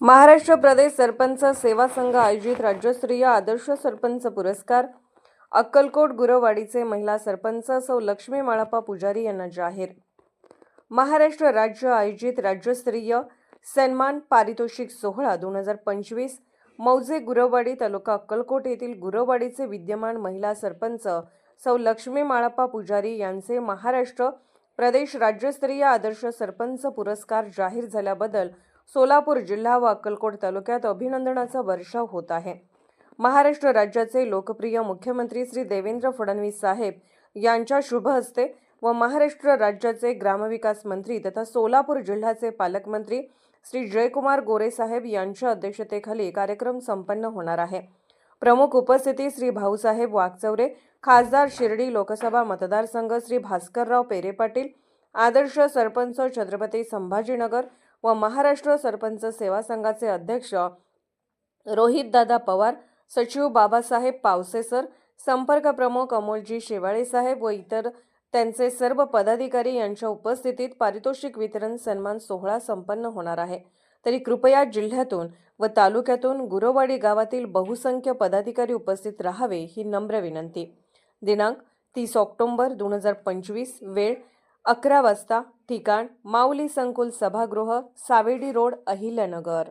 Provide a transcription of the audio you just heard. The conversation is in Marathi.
महाराष्ट्र प्रदेश सरपंच सेवा संघ आयोजित राज्यस्तरीय आदर्श सरपंच पुरस्कार अक्कलकोट गुरवाडीचे महिला सरपंच सौ लक्ष्मी माळप्पा पुजारी यांना जाहीर. महाराष्ट्र राज्य आयोजित राज्यस्तरीय सन्मान पारितोषिक सोहळा दोन हजार पंचवीस मौजे गुरववाडी तालुका अक्कलकोट येथील गुरववाडीचे विद्यमान महिला सरपंच सौ लक्ष्मी माळप्पा पुजारी यांचे महाराष्ट्र प्रदेश राज्यस्तरीय आदर्श सरपंच पुरस्कार जाहीर झाल्याबद्दल सोलापूर जिल्हा व अक्कलकोट तालुक्यात अभिनंदनाचा वर्षाव होत आहे. महाराष्ट्र राज्याचे लोकप्रिय मुख्यमंत्री श्री देवेंद्र फडणवीस साहेब यांच्या शुभ हस्ते व महाराष्ट्र राज्याचे ग्रामविकास मंत्री तथा सोलापूर जिल्ह्याचे पालकमंत्री श्री जयकुमार गोरेसाहेब यांच्या अध्यक्षतेखाली कार्यक्रम संपन्न होणार आहे. प्रमुख उपस्थिती श्री भाऊसाहेब वागचौरे खासदार शिर्डी लोकसभा मतदारसंघ श्री भास्करराव पेरे पाटील आदर्श सरपंच छत्रपती संभाजीनगर व महाराष्ट्र सरपंच सेवा संघाचे अध्यक्ष रोहितदादा पवार सचिव बाबासाहेब पावसेसर संपर्क प्रमुख अमोलजी शेवाळे साहेब व इतर त्यांचे सर्व पदाधिकारी यांच्या उपस्थितीत पारितोषिक वितरण सन्मान सोहळा संपन्न होणार आहे. तरी कृपया जिल्ह्यातून व तालुक्यातून गुरुवाडी गावातील बहुसंख्य पदाधिकारी उपस्थित राहावे ही नम्र विनंती. दिनांक तीस ऑक्टोंबर दोन हजार पंचवीस वेळ अकरा वाजता ठिकाण माऊली संकुल सभागृह सावेडी रोड अहिल्यानगर.